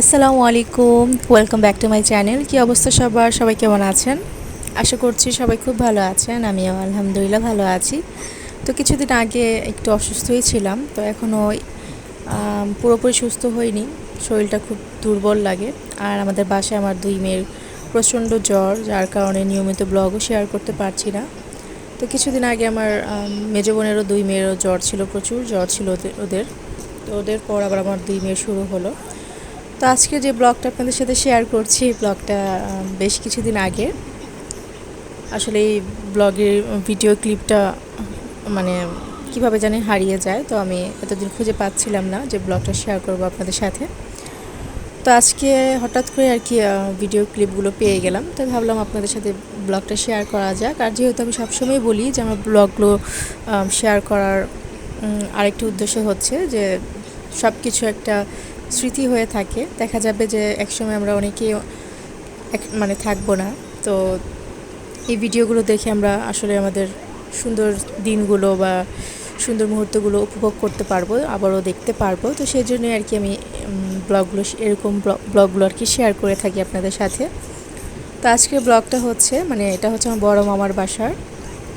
আসসালামু আলাইকুম। Welcome back to my channel কী অবস্থা সবার? সবাই কেমন আছেন? আশা করছি সবাই খুব ভালো আছেন। আমিও আলহামদুলিল্লাহ ভালো আছি। তো কিছুদিন আগে একটু অসুস্থই ছিলাম। তো এখনও পুরোপুরি সুস্থ হইনি। শরীরটা খুব দুর্বল লাগে। আর আমাদের বাসায় আমার দুই মেয়ের প্রচণ্ড জ্বর, যার কারণে নিয়মিত ব্লগও শেয়ার করতে পারছি না। তো কিছুদিন আগে আমার মেজো বোনেরও দুই মেয়েরও জ্বর ছিল প্রচুর। জ্বর ছিল ওদের। তো ওদের পর আবার আমার দুই মেয়ে শুরু হলো। তো আজকে যে ব্লগটা আপনাদের সাথে শেয়ার করছি, এই ব্লগটা বেশ কিছুদিন আগে। আসলে এই ব্লগের ভিডিও ক্লিপটা মানে কীভাবে জানি হারিয়ে যায়, তো আমি এতদিন খুঁজে পাচ্ছিলাম না যে ব্লগটা শেয়ার করব আপনাদের সাথে। তো আজকে হঠাৎ করে আর কি ভিডিও ক্লিপগুলো পেয়ে গেলাম, তো ভাবলাম আপনাদের সাথে ব্লগটা শেয়ার করা যাক। আর যেহেতু আমি সবসময় বলি যে আমার ব্লগগুলো শেয়ার করার আরেকটি উদ্দেশ্য হচ্ছে যে সব কিছু একটা স্মৃতি হয়ে থাকে। দেখা যাবে যে একসময় আমরা অনেকেই মানে থাকব না। তো এই ভিডিওগুলো দেখে আমরা আসলে আমাদের সুন্দর দিনগুলো বা সুন্দর মুহূর্তগুলো উপভোগ করতে পারব, আবারও দেখতে পারব। তো সেই জন্যই আর কি আমি ব্লগগুলো এরকম ব্লগগুলো আর কি শেয়ার করে থাকি আপনাদের সাথে। তো আজকের ব্লগটা হচ্ছে মানে এটা হচ্ছে আমার বড় মামার বাসার।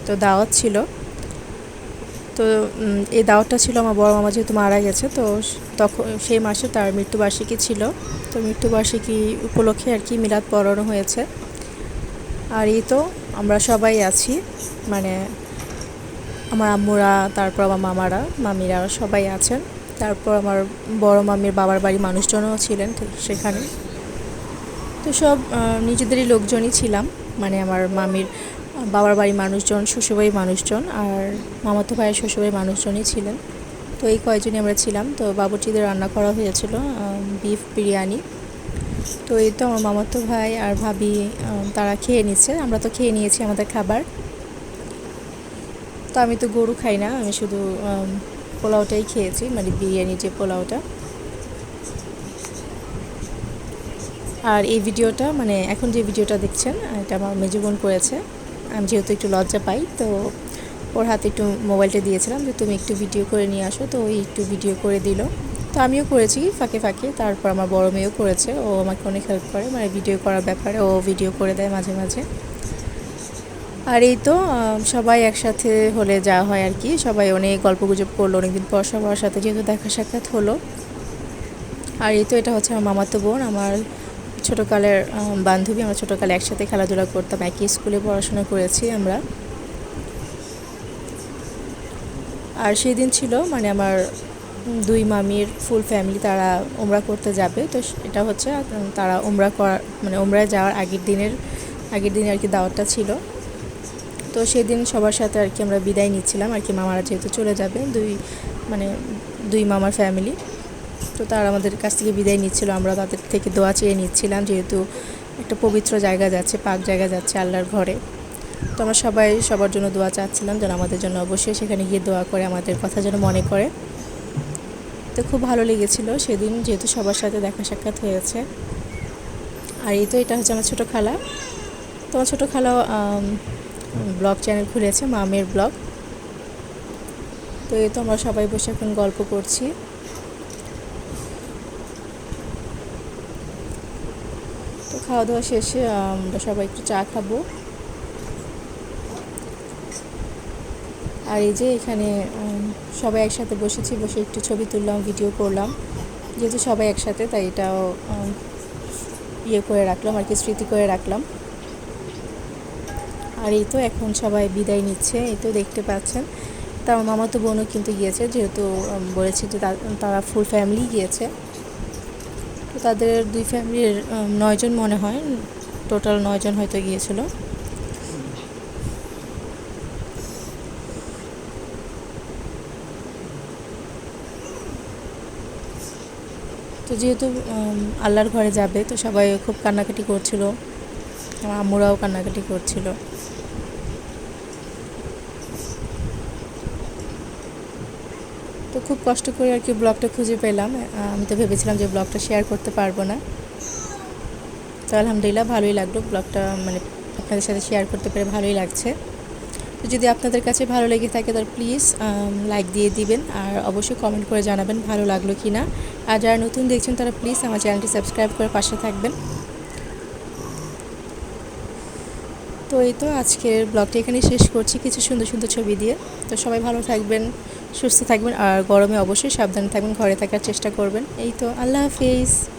তো দাওয়াত ছিল। তো এই দাওয়াতটা ছিল, আমার বড় মামা যেহেতু মারা গেছে, তো তখন, সেই মাসে তার মৃত্যুবার্ষিকী ছিল। তো মৃত্যুবার্ষিকী উপলক্ষে আর কি মিলাদ পড়ানো হয়েছে। আর এই তো, আমরা সবাই আছি মানে আমার আম্মুরা, তারপর আমার মামারা, মামিরা সবাই আছেন। তারপর আমার বড় মামির বাবার বাড়ি মানুষজনও ছিলেন সেখানে। তো সব নিজেদেরই লোকজনই ছিলাম মানে আমার মামির বাবার বাড়ির মানুষজন, শ্বশুরবাড়ির মানুষজন আর মামাতো ভাইয়ের শ্বশুরবাড়ির মানুষজনই ছিলেন। তো এই কয়েকজনই আমরা ছিলাম। তো বাবুটিদের রান্না করা হয়েছিল বিফ বিরিয়ানি। তো এই তো আমার মামাতো ভাই আর ভাবি তারা খেয়ে নিচ্ছে। আমরা তো খেয়ে নিয়েছি আমাদের খাবার। তো আমি তো গরু খাই না, আমি শুধু পোলাওটাই খেয়েছি মানে বিরিয়ানি যে পোলাওটা। আর এই ভিডিওটা মানে এখন যে ভিডিওটা দেখছেন, এটা আমার মেজুবন করেছে। আমি যেহেতু একটু লজ্জা পাই, তো ওর হাতে একটু মোবাইলটা দিয়েছিলাম যে তুমি একটু ভিডিও করে নিয়ে আসো, তো ওই একটু ভিডিও করে দিল। তো আমিও করেছি ফাঁকে ফাঁকে, তারপর আমার বড় মেয়েও করেছে, ও আমাকে অনেক হেল্প করে মানে ভিডিও করার ব্যাপারে ও ভিডিও করে দেয় মাঝে মাঝে। আর এই তো সবাই একসাথে হলে যা হয় আর কি, সবাই অনেক গল্প গুজব করল, অনেকদিন পর সবার সাথে যেহেতু দেখা সাক্ষাৎ হলো। আর এই তো, এটা হচ্ছে আমার মামাতো বোন, আমার ছোটোকালের বান্ধবী, আমরা ছোটোকালে একসাথে খেলাধুলা করতাম, একই স্কুলে পড়াশোনা করেছি আমরা। আর সেই দিন ছিল মানে আমার দুই মামির ফুল ফ্যামিলি তারা ওমরা করতে যাবে। তো এটা হচ্ছে তারা ওমরা করার মানে ওমরায় যাওয়ার আগের দিনের, আগের দিনে আর কি দাওয়াতটা ছিল। তো সেদিন সবার সাথে আর কি আমরা বিদায় নিচ্ছিলাম আর কি মামারা যেহেতু চলে যাবে, দুই মানে দুই মামার ফ্যামিলি তো তারা আমাদের কাছ থেকে বিদায় নিচ্ছিল। আমরা তাদের থেকে দোয়া চেয়ে নিচ্ছিলাম যেহেতু একটা পবিত্র জায়গা যাচ্ছে, পাক জায়গা যাচ্ছে আল্লাহর ঘরে। তো আমরা সবাই সবার জন্য দোয়া চাচ্ছিলাম যেন আমাদের জন্য অবশ্যই সেখানে গিয়ে দোয়া করে, আমাদের কথা যেন মনে করে। তো খুব ভালো লেগেছিলো সেদিন যেহেতু সবার সাথে দেখা সাক্ষাৎ হয়েছে। আর এই তো এটা হচ্ছে আমার ছোটো খালা। তো আমার ছোটো খালা ব্লগ চ্যানেল খুলেছে, মামের ব্লগ। তো এই তো আমরা সবাই বসে এখন গল্প করছি। খাওয়া দাওয়া শেষে আমরা সবাই একটু চা খাব। আর এই যে এখানে সবাই একসাথে বসেছি, বসে একটু ছবি তুললাম, ভিডিও করলাম। যেহেতু সবাই একসাথে, তাই এটাও ইয়ে করে রাখলাম, আর কি স্মৃতি করে রাখলাম। আর এই তো এখন সবাই বিদায় নিচ্ছে, এই তো দেখতে পাচ্ছেন। তার মামা তো বোনও কিন্তু গিয়েছে, যেহেতু বলেছে যে তারা ফুল ফ্যামিলি গিয়েছে। তাদের দুই ফ্যামিলির নয়জন মনে হয়, টোটাল নয়জন হয়তো গিয়েছিল। তো যেহেতু আল্লাহর ঘরে যাবে, তো সবাই খুব কান্নাকাটি করছিল। আমার আম্মুরাও কান্নাকাটি করছিল। তো খুব কষ্ট করে আর কি ব্লগটা খুঁজে পেলাম। আমি তো ভেবেছিলাম যে ব্লগটা শেয়ার করতে পারব না। তো আলহামদুলিল্লাহ ভালোই লাগল ব্লগটা মানে আপনাদের সাথে শেয়ার করতে পেরে ভালোই লাগছে। তো যদি আপনাদের কাছে ভালো লেগে থাকে তাহলে প্লিজ লাইক দিয়ে দিবেন আর অবশ্যই কমেন্ট করে জানাবেন ভালো লাগল কি না আর যারা নতুন দেখছেন তারা প্লিজ আমার চ্যানেলটি সাবস্ক্রাইব করে পাশে থাকবেন। তো এই তো আজকের ব্লগটা এখানে শেষ করছি। কিছু সুন্দর সুন্দর ছবি দিয়ে। তো সবাই ভালো থাকবেন। সুস্থ থাকবেন আর গরমে অবশ্যই সাবধানে থাকবেন, ঘরে থাকার চেষ্টা করবেন। এই তো, আল্লাহ হাফিজ।